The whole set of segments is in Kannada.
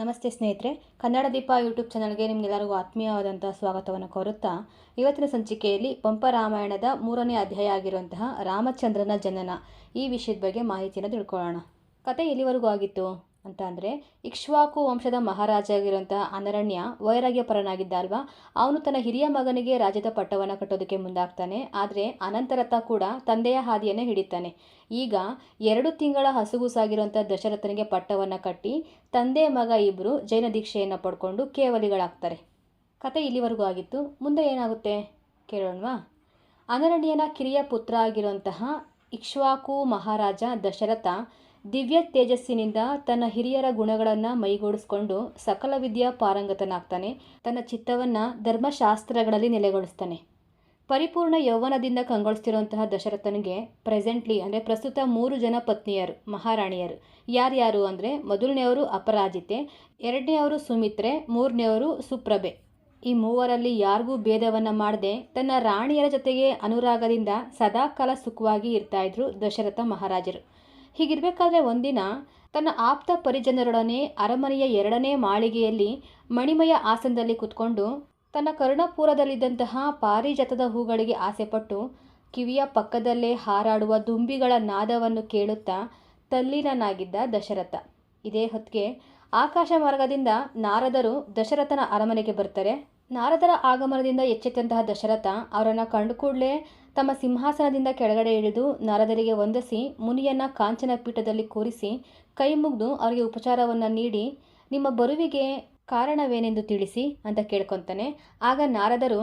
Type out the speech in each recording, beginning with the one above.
ನಮಸ್ತೆ ಸ್ನೇಹಿತರೆ, ಕನ್ನಡ ದೀಪ ಯೂಟ್ಯೂಬ್ ಚಾನಲ್ಗೆ ನಿಮಗೆಲ್ಲರಿಗೂ ಆತ್ಮೀಯವಾದಂಥ ಸ್ವಾಗತವನ್ನು ಕೋರುತ್ತಾ, ಇವತ್ತಿನ ಸಂಚಿಕೆಯಲ್ಲಿ ಪಂಪ ರಾಮಾಯಣದ ಮೂರನೇ ಅಧ್ಯಾಯ ಆಗಿರುವಂತಹ ರಾಮಚಂದ್ರನ ಜನನ ಈ ವಿಷಯದ ಬಗ್ಗೆ ಮಾಹಿತಿಯನ್ನು ತಿಳ್ಕೊಳ್ಳೋಣ. ಕತೆ ಎಲ್ಲಿವರೆಗೂ ಆಗಿತ್ತು? ಅಂತ ಅಂದರೆ ಇಕ್ಷ್ವಾಕು ವಂಶದ ಮಹಾರಾಜ ಆಗಿರುವಂತಹ ಅನರಣ್ಯ ವೈರಾಗ್ಯ ಪರನಾಗಿದ್ದ ಅಲ್ವಾ ಅವನು ತನ್ನ ಹಿರಿಯ ಮಗನಿಗೆ ರಾಜ್ಯದ ಪಟ್ಟವನ್ನು ಕಟ್ಟೋದಕ್ಕೆ ಮುಂದಾಗ್ತಾನೆ. ಆದರೆ ಅನಂತರಥ ಕೂಡ ತಂದೆಯ ಹಾದಿಯನ್ನೇ ಹಿಡಿತಾನೆ. ಈಗ ಎರಡು ತಿಂಗಳ ಹಸುಗುಸಾಗಿರುವಂಥ ದಶರಥನಿಗೆ ಪಟ್ಟವನ್ನು ಕಟ್ಟಿ ತಂದೆ ಮಗ ಇಬ್ಬರು ಜೈನ ದೀಕ್ಷೆಯನ್ನು ಪಡ್ಕೊಂಡು ಕೇವಲಿಗಳಾಗ್ತಾರೆ. ಕತೆ ಇಲ್ಲಿವರೆಗೂ ಆಗಿತ್ತು. ಮುಂದೆ ಏನಾಗುತ್ತೆ ಕೇಳೋಣವಾ? ಅನರಣ್ಯನ ಕಿರಿಯ ಪುತ್ರ ಆಗಿರುವಂತಹ ಇಕ್ಷ್ವಾಕು ಮಹಾರಾಜ ದಶರಥ ದಿವ್ಯ ತೇಜಸ್ಸಿನಿಂದ ತನ್ನ ಹಿರಿಯರ ಗುಣಗಳನ್ನು ಮೈಗೂಡಿಸ್ಕೊಂಡು ಸಕಲ ವಿದ್ಯಾ ಪಾರಂಗತನಾಗ್ತಾನೆ. ತನ್ನ ಚಿತ್ತವನ್ನು ಧರ್ಮಶಾಸ್ತ್ರಗಳಲ್ಲಿ ನೆಲೆಗೊಳಿಸ್ತಾನೆ. ಪರಿಪೂರ್ಣ ಯೌವನದಿಂದ ಕಂಗೊಳಿಸ್ತಿರುವಂತಹ ದಶರಥನಿಗೆ ಪ್ರೆಸೆಂಟ್ಲಿ ಅಂದರೆ ಪ್ರಸ್ತುತ ಮೂರು ಜನ ಪತ್ನಿಯರು, ಮಹಾರಾಣಿಯರು. ಯಾರ್ಯಾರು ಅಂದರೆ ಮೊದಲನೆಯವರು ಅಪರಾಜಿತೆ ಎರಡನೆಯವರು ಸುಮಿತ್ರೆ ಮೂರನೆಯವರು ಸುಪ್ರಭೆ. ಈ ಮೂವರಲ್ಲಿ ಯಾರಿಗೂ ಭೇದವನ್ನು ಮಾಡದೆ ತನ್ನ ರಾಣಿಯರ ಜೊತೆಗೆ ಅನುರಾಗದಿಂದ ಸದಾಕಾಲ ಸುಖವಾಗಿ ಇರ್ತಾ ಇದ್ರು ದಶರಥ ಮಹಾರಾಜರು. ಹೀಗಿರಬೇಕಾದ್ರೆ ಒಂದಿನ ತನ್ನ ಆಪ್ತ ಪರಿಜನರೊಡನೆ ಅರಮನೆಯ ಎರಡನೇ ಮಾಳಿಗೆಯಲ್ಲಿ ಮಣಿಮಯ ಆಸನದಲ್ಲಿ ಕುತ್ಕೊಂಡು ತನ್ನ ಕರ್ಣಪೂರದಲ್ಲಿದ್ದಂತಹ ಪಾರಿಜಾತದ ಹೂಗಳಿಗೆ ಆಸೆಪಟ್ಟು ಕಿವಿಯ ಪಕ್ಕದಲ್ಲೇ ಹಾರಾಡುವ ದುಂಬಿಗಳ ನಾದವನ್ನು ಕೇಳುತ್ತಾ ತಲ್ಲೀನನಾಗಿದ್ದ ದಶರಥ. ಇದೇ ಹೊತ್ತಿಗೆ ಆಕಾಶ ಮಾರ್ಗದಿಂದ ನಾರದರು ದಶರಥನ ಅರಮನೆಗೆ ಬರ್ತಾರೆ ನಾರದರ ಆಗಮನದಿಂದ ಎಚ್ಚೆತ್ತಂತಹ ದಶರಥ ಅವರನ್ನು ಕಂಡು ಕೂಡಲೇ ತಮ್ಮ ಸಿಂಹಾಸನದಿಂದ ಕೆಳಗಡೆ ಇಳಿದು ನಾರದರಿಗೆ ವಂದಿಸಿ ಮುನಿಯನ್ನ ಕಾಂಚನ ಪೀಠದಲ್ಲಿ ಕೂರಿಸಿ ಕೈ ಮುಗಿದು ಅವರಿಗೆ ಉಪಚಾರವನ್ನು ನೀಡಿ, ನಿಮ್ಮ ಬರುವಿಗೆ ಕಾರಣವೇನೆಂದು ತಿಳಿಸಿ ಅಂತ ಕೇಳ್ಕೊತಾನೆ. ಆಗ ನಾರದರು,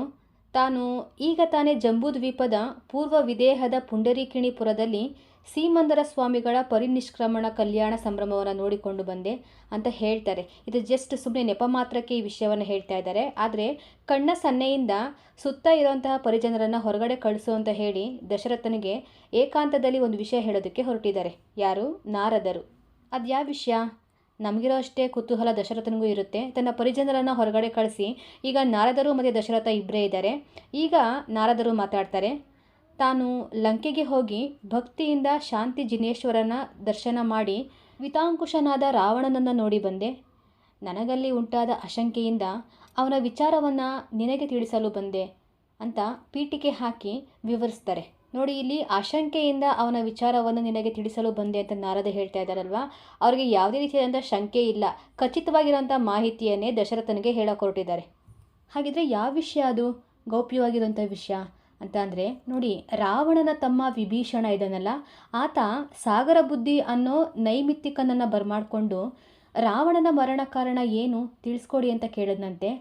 ತಾನು ಈಗ ತಾನೇ ಜಂಬೂದ್ವೀಪದ ಪೂರ್ವ ವಿದೇಹದ ಪುಂಡರೀಕಿಣಿಪುರದಲ್ಲಿ ಸೀಮಂದರ ಸ್ವಾಮಿಗಳ ಪರಿನಿಷ್ಕ್ರಮಣ ಕಲ್ಯಾಣ ಸಂಭ್ರಮವನ್ನು ನೋಡಿಕೊಂಡು ಬಂದೆ ಅಂತ ಹೇಳ್ತಾರೆ. ಇದು ಜಸ್ಟ್ ಸುಮ್ಮನೆ ನೆಪ ಮಾತ್ರಕ್ಕೆ ಈ ವಿಷಯವನ್ನು ಹೇಳ್ತಾ ಇದ್ದಾರೆ. ಆದರೆ ಕಣ್ಣ ಸನ್ನೆಯಿಂದ ಸುತ್ತ ಇರುವಂತಹ ಪರಿಜನರನ್ನು ಹೊರಗಡೆ ಕಳಿಸು ಅಂತ ಹೇಳಿ ದಶರಥನಿಗೆ ಏಕಾಂತದಲ್ಲಿ ಒಂದು ವಿಷಯ ಹೇಳೋದಕ್ಕೆ ಹೊರಟಿದ್ದಾರೆ. ಯಾರು? ನಾರದರು. ಅದು ಯಾವ ವಿಷಯ? ನಮಗಿರೋ ಅಷ್ಟೇ ಕುತೂಹಲ ದಶರಥನಿಗೂ ಇರುತ್ತೆ. ತನ್ನ ಪರಿಜನರನ್ನು ಹೊರಗಡೆ ಕಳಿಸಿ ಈಗ ನಾರದರು ಮತ್ತು ದಶರಥ ಇಬ್ಬರೇ ಇದ್ದಾರೆ. ಈಗ ನಾರದರು ಮಾತಾಡ್ತಾರೆ. ತಾನು ಲಂಕೆಗೆ ಹೋಗಿ ಭಕ್ತಿಯಿಂದ ಶಾಂತಿ ಜಿನೇಶ್ವರನ ದರ್ಶನ ಮಾಡಿ ವಿತಾಂಕುಶನಾದ ರಾವಣನನ್ನು ನೋಡಿ ಬಂದೆ. ನನಗಲ್ಲಿ ಉಂಟಾದ ಅಶಂಕೆಯಿಂದ ಅವನ ವಿಚಾರವನ್ನು ನಿನಗೆ ತಿಳಿಸಲು ಬಂದೆ ಅಂತ ಪೀಠಿಕೆ ಹಾಕಿ ವಿವರಿಸ್ತಾರೆ. ನೋಡಿ, ಇಲ್ಲಿ ಆಶಂಕೆಯಿಂದ ಅವನ ವಿಚಾರವನ್ನು ನಿನಗೆ ತಿಳಿಸಲು ಬಂದೆ ಅಂತ ನಾರದ ಹೇಳ್ತಾ ಇದ್ದಾರಲ್ವಾ? ಅವರಿಗೆ ಯಾವುದೇ ರೀತಿಯಾದಂಥ ಶಂಕೆ ಇಲ್ಲ. ಖಚಿತವಾಗಿರುವಂಥ ಮಾಹಿತಿಯನ್ನೇ ದಶರಥನಿಗೆ ಹೇಳಕೊರಟಿದ್ದಾರೆ ಹಾಗಿದ್ರೆ ಯಾವ ವಿಷಯ ಅದು? ಗೌಪ್ಯವಾಗಿರುವಂಥ ವಿಷಯ? ಅಂತ ಅಂದರೆ, ನೋಡಿ, ರಾವಣನ ತಮ್ಮ ವಿಭೀಷಣ ಇದನ್ನಲ್ಲ, ಆತ ಸಾಗರ ಬುದ್ಧಿ ಅನ್ನೋ ನೈಮಿತ್ತಿಕನನ್ನು ಬರ್ಮಾಡಿಕೊಂಡು ರಾವಣನ ಮರಣ ಕಾರಣ ಏನು ತಿಳಿಸ್ಕೊಡಿ ಅಂತ ಕೇಳಿದ್ನಂತೆ.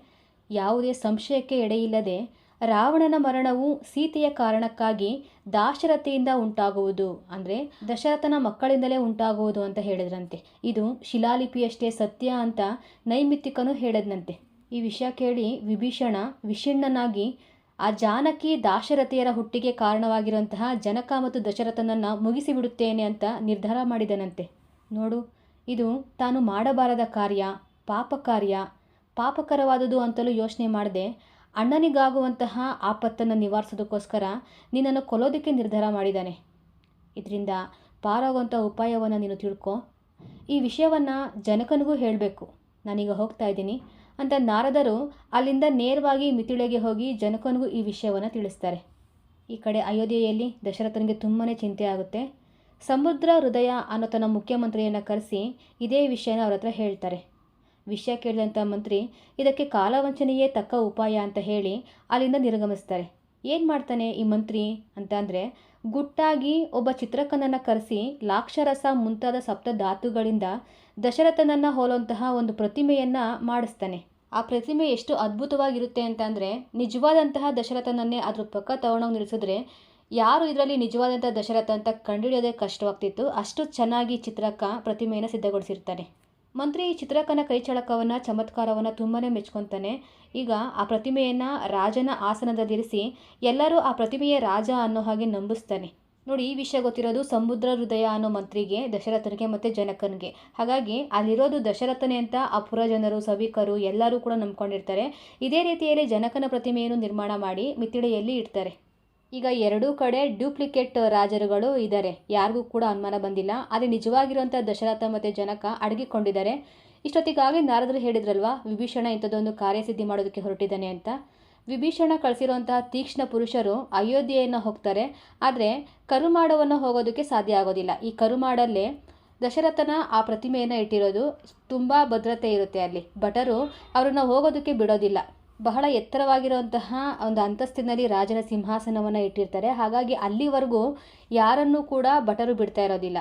ಯಾವುದೇ ಸಂಶಯಕ್ಕೆ ಎಡೆಯಿಲ್ಲದೆ ರಾವಣನ ಮರಣವು ಸೀತೆಯ ಕಾರಣಕ್ಕಾಗಿ ದಾಶರಥೆಯಿಂದ ಉಂಟಾಗುವುದು, ಅಂದರೆ ದಶರಥನ ಮಕ್ಕಳಿಂದಲೇ ಉಂಟಾಗುವುದು ಅಂತ ಹೇಳಿದ್ರಂತೆ. ಇದು ಶಿಲಾಲಿಪಿಯಷ್ಟೇ ಸತ್ಯ ಅಂತ ನೈಮಿತ್ತಿಕನು ಹೇಳಿದ್ನಂತೆ. ಈ ವಿಷಯ ಕೇಳಿ ವಿಭೀಷಣ ವಿಷಣ್ಣನಾಗಿ ಆ ಜಾನಕಿ ದಾಶರಥಿಯರ ಹುಟ್ಟಿಗೆ ಕಾರಣವಾಗಿರುವಂತಹ ಜನಕ ಮತ್ತು ದಶರಥನನ್ನು ಮುಗಿಸಿಬಿಡುತ್ತೇನೆ ಅಂತ ನಿರ್ಧಾರ ಮಾಡಿದನಂತೆ. ನೋಡು, ಇದು ತಾನು ಮಾಡಬಾರದ ಕಾರ್ಯ, ಪಾಪ ಕಾರ್ಯ ಪಾಪಕರವಾದುದು ಅಂತಲೂ ಯೋಚನೆ ಮಾಡದೆ ಅಣ್ಣನಿಗಾಗುವಂತಹ ಆಪತ್ತನ್ನು ನಿವಾರಿಸೋದಕ್ಕೋಸ್ಕರ ನಿನ್ನನ್ನು ಕೊಲೋದಕ್ಕೆ ನಿರ್ಧಾರ ಮಾಡಿದ್ದಾನೆ ಇದರಿಂದ ಪಾರಾಗುವಂಥ ಉಪಾಯವನ್ನು ನೀನು ತಿಳ್ಕೊ. ಈ ವಿಷಯವನ್ನು ಜನಕನಿಗೂ ಹೇಳಬೇಕು. ನಾನೀಗ ಹೋಗ್ತಾ ಇದ್ದೀನಿ. ಅಂತ ನಾರದರು ಅಲ್ಲಿಂದ ನೇರವಾಗಿ ಮಿಥಿಳೆಗೆ ಹೋಗಿ ಜನಕನಿಗೂ ಈ ವಿಷಯವನ್ನು ತಿಳಿಸ್ತಾರೆ. ಈ ಕಡೆ ಅಯೋಧ್ಯೆಯಲ್ಲಿ ದಶರಥನಿಗೆ ತುಂಬಾ ಚಿಂತೆ ಆಗುತ್ತೆ. ಸಮುದ್ರ ಹೃದಯ ಅನ್ನೋ ತನ್ನ ಮುಖ್ಯಮಂತ್ರಿಯನ್ನು ಕರೆಸಿ ಇದೇ ವಿಷಯನ ಅವ್ರ ಹತ್ರ ಹೇಳ್ತಾರೆ. ವಿಷಯ ಕೇಳಿದಂಥ ಮಂತ್ರಿ, ಇದಕ್ಕೆ ಕಾಲವಂಚನೆಯೇ ತಕ್ಕ ಉಪಾಯ ಅಂತ ಹೇಳಿ ಅಲ್ಲಿಂದ ನಿರ್ಗಮಿಸ್ತಾರೆ. ಏನು ಮಾಡ್ತಾನೆ ಈ ಮಂತ್ರಿ? ಅಂತ ಅಂದರೆ, ಗುಟ್ಟಾಗಿ ಒಬ್ಬ ಚಿತ್ರಕನನ್ನು ಕರೆಸಿ ಲಾಕ್ಷರಸ ಮುಂತಾದ ಸಪ್ತ ಧಾತುಗಳಿಂದ ದಶರಥನನ್ನು ಹೋಲುವಂತಹ ಒಂದು ಪ್ರತಿಮೆಯನ್ನು ಮಾಡಿಸ್ತಾನೆ. ಆ ಪ್ರತಿಮೆ ಎಷ್ಟು ಅದ್ಭುತವಾಗಿರುತ್ತೆ ಅಂತ ಅಂದರೆ ನಿಜವಾದಂತಹ ದಶರಥನನ್ನೇ ಅದ್ರ ಪಕ್ಕ ತಗೊಂಡೋಗಿ ನಿಲ್ಲಿಸಿದ್ರೆ ಯಾರು ಇದರಲ್ಲಿ ನಿಜವಾದಂಥ ದಶರಥ ಅಂತ ಕಂಡುಹಿಡಿಯೋದೇ ಕಷ್ಟವಾಗ್ತಿತ್ತು. ಅಷ್ಟು ಚೆನ್ನಾಗಿ ಚಿತ್ರಕ ಪ್ರತಿಮೆಯನ್ನು ಸಿದ್ಧಗೊಳಿಸಿರ್ತಾನೆ. ಮಂತ್ರಿ ಈ ಚಿತ್ರಕನ ಕೈಚಳಕವನ್ನು ಚಮತ್ಕಾರವನ್ನು ತುಂಬಾ ಮೆಚ್ಕೊತಾನೆ. ಈಗ ಆ ಪ್ರತಿಮೆಯನ್ನು ರಾಜನ ಆಸನದಲ್ಲಿರಿಸಿ ಎಲ್ಲರೂ ಆ ಪ್ರತಿಮೆಯೇ ರಾಜ ಅನ್ನೋ ಹಾಗೆ ನಂಬಿಸ್ತಾನೆ. ನೋಡಿ, ಈ ವಿಷಯ ಗೊತ್ತಿರೋದು ಸಮುದ್ರ ಹೃದಯ ಅನ್ನೋ ಮಂತ್ರಿಗೆ, ದಶರಥನಿಗೆ ಮತ್ತು ಜನಕನಿಗೆ. ಹಾಗಾಗಿ ಅಲ್ಲಿರೋದು ದಶರಥನೇ ಅಂತ ಆ ಪುರಜನರು ಸಭಿಕರು ಎಲ್ಲರೂ ಕೂಡ ನಂಬ್ಕೊಂಡಿರ್ತಾರೆ. ಇದೇ ರೀತಿಯಲ್ಲಿ ಜನಕನ ಪ್ರತಿಮೆಯನ್ನು ನಿರ್ಮಾಣ ಮಾಡಿ ಮಿತಿಳೆಯಲ್ಲಿ ಇಡ್ತಾರೆ. ಈಗ ಎರಡೂ ಕಡೆ ಡ್ಯೂಪ್ಲಿಕೇಟ್ ರಾಜರುಗಳು ಇದ್ದಾರೆ. ಯಾರಿಗೂ ಕೂಡ ಅನುಮಾನ ಬಂದಿಲ್ಲ. ಆದರೆ ನಿಜವಾಗಿರುವಂಥ ದಶರಥ ಮತ್ತು ಜನಕ ಅಡಗಿಕೊಂಡಿದ್ದಾರೆ. ಇಷ್ಟೊತ್ತಿಗಾಗಿ ನಾರದರು ಹೇಳಿದ್ರಲ್ವಾ, ವಿಭೀಷಣ ಇಂಥದ್ದೊಂದು ಕಾರ್ಯಸಿದ್ಧಿ ಮಾಡೋದಕ್ಕೆ ಹೊರಟಿದ್ದಾನೆ ಅಂತ. ವಿಭೀಷಣ ಕಳಿಸಿರುವಂತಹ ತೀಕ್ಷ್ಣ ಪುರುಷರು ಅಯೋಧ್ಯೆಯನ್ನು ಹೋಗ್ತಾರೆ. ಆದರೆ ಕರುಮಾಡವನ್ನು ಹೋಗೋದಕ್ಕೆ ಸಾಧ್ಯ ಆಗೋದಿಲ್ಲ. ಈ ಕರುಮಾಡಲ್ಲೇ ದಶರಥನ ಆ ಪ್ರತಿಮೆಯನ್ನು ಇಟ್ಟಿರೋದು ತುಂಬ ಭದ್ರತೆ ಇರುತ್ತೆ ಅಲ್ಲಿ. ಭಟರು ಅವರನ್ನು ಹೋಗೋದಕ್ಕೆ ಬಿಡೋದಿಲ್ಲ. ಬಹಳ ಎತ್ತರವಾಗಿರುವಂತಹ ಒಂದು ಅಂತಸ್ತಿನಲ್ಲಿ ರಾಜನ ಸಿಂಹಾಸನವನ್ನು ಇಟ್ಟಿರ್ತಾರೆ. ಹಾಗಾಗಿ ಅಲ್ಲಿವರೆಗೂ ಯಾರನ್ನೂ ಕೂಡ ಭಟರು ಬಿಡ್ತಾ ಇರೋದಿಲ್ಲ.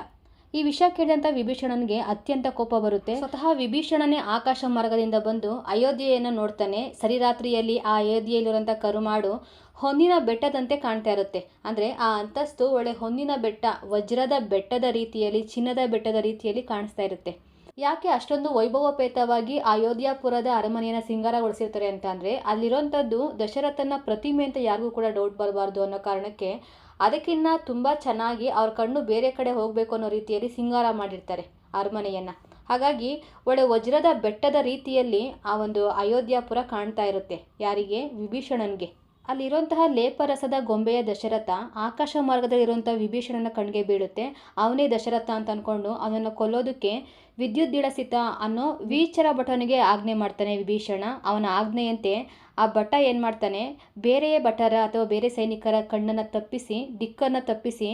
ಈ ವಿಷಯ ಕೇಳಿದಂಥ ವಿಭೀಷಣನಿಗೆ ಅತ್ಯಂತ ಕೋಪ ಬರುತ್ತೆ. ಸ್ವತಃ ವಿಭೀಷಣನೇ ಆಕಾಶ ಮಾರ್ಗದಿಂದ ಬಂದು ಅಯೋಧ್ಯೆಯನ್ನು ನೋಡ್ತಾನೆ. ಸರಿರಾತ್ರಿಯಲ್ಲಿ ಆ ಅಯೋಧ್ಯೆಯಲ್ಲಿರುವಂಥ ಕರುಮಾಡು ಹೊನ್ನಿನ ಬೆಟ್ಟದಂತೆ ಕಾಣ್ತಾ ಇರುತ್ತೆ. ಅಂದ್ರೆ ಆ ಅಂತಸ್ತು ಒಳ್ಳೆ ಹೊನ್ನಿನ ಬೆಟ್ಟ, ವಜ್ರದ ಬೆಟ್ಟದ ರೀತಿಯಲ್ಲಿ, ಚಿನ್ನದ ಬೆಟ್ಟದ ರೀತಿಯಲ್ಲಿ ಕಾಣಿಸ್ತಾ ಇರುತ್ತೆ. ಯಾಕೆ ಅಷ್ಟೊಂದು ವೈಭವೋಪೇತವಾಗಿ ಅಯೋಧ್ಯಾಪುರದ ಅರಮನೆಯನ್ನು ಸಿಂಗಾರಗೊಳಿಸಿರ್ತಾರೆ ಅಂತ ಅಂದರೆ ಅಲ್ಲಿರೋಂಥದ್ದು ದಶರಥನ ಪ್ರತಿಮೆ ಅಂತ ಯಾರಿಗೂ ಕೂಡ ಡೌಟ್ ಬರಬಾರ್ದು ಅನ್ನೋ ಕಾರಣಕ್ಕೆ ಅದಕ್ಕಿನ್ನ ತುಂಬ ಚೆನ್ನಾಗಿ ಅವ್ರ ಕಣ್ಣು ಬೇರೆ ಕಡೆ ಹೋಗಬೇಕು ಅನ್ನೋ ರೀತಿಯಲ್ಲಿ ಸಿಂಗಾರ ಮಾಡಿರ್ತಾರೆ ಅರಮನೆಯನ್ನು. ಹಾಗಾಗಿ ಒಳ್ಳೆ ವಜ್ರದ ಬೆಟ್ಟದ ರೀತಿಯಲ್ಲಿ ಆ ಒಂದು ಅಯೋಧ್ಯಾಪುರ ಕಾಣ್ತಾ ಇರುತ್ತೆ ಯಾರಿಗೆ? ವಿಭೀಷಣನಿಗೆ. ಅಲ್ಲಿರುವಂತಹ ಲೇಪರಸದ ಗೊಂಬೆಯ ದಶರಥ ಆಕಾಶ ಮಾರ್ಗದಲ್ಲಿರುವಂಥ ವಿಭೀಷಣನ ಕಣ್ಗೆ ಬೀಳುತ್ತೆ. ಅವನೇ ದಶರಥ ಅಂತ ಅಂದ್ಕೊಂಡು ಅವನನ್ನು ಕೊಲ್ಲೋದಕ್ಕೆ ವಿದ್ಯುತ್ ದಿಳಸಿತ ಅನ್ನೋ ವೀಚರ ಭಟನಿಗೆ ಆಜ್ಞೆ ಮಾಡ್ತಾನೆ ವಿಭೀಷಣ. ಅವನ ಆಜ್ಞೆಯಂತೆ ಆ ಭಟ ಏನು ಮಾಡ್ತಾನೆ ಬೇರೆ ಭಟರ ಅಥವಾ ಬೇರೆ ಸೈನಿಕರ ಕಣ್ಣನ್ನು ತಪ್ಪಿಸಿ, ದಿಕ್ಕನ್ನು ತಪ್ಪಿಸಿ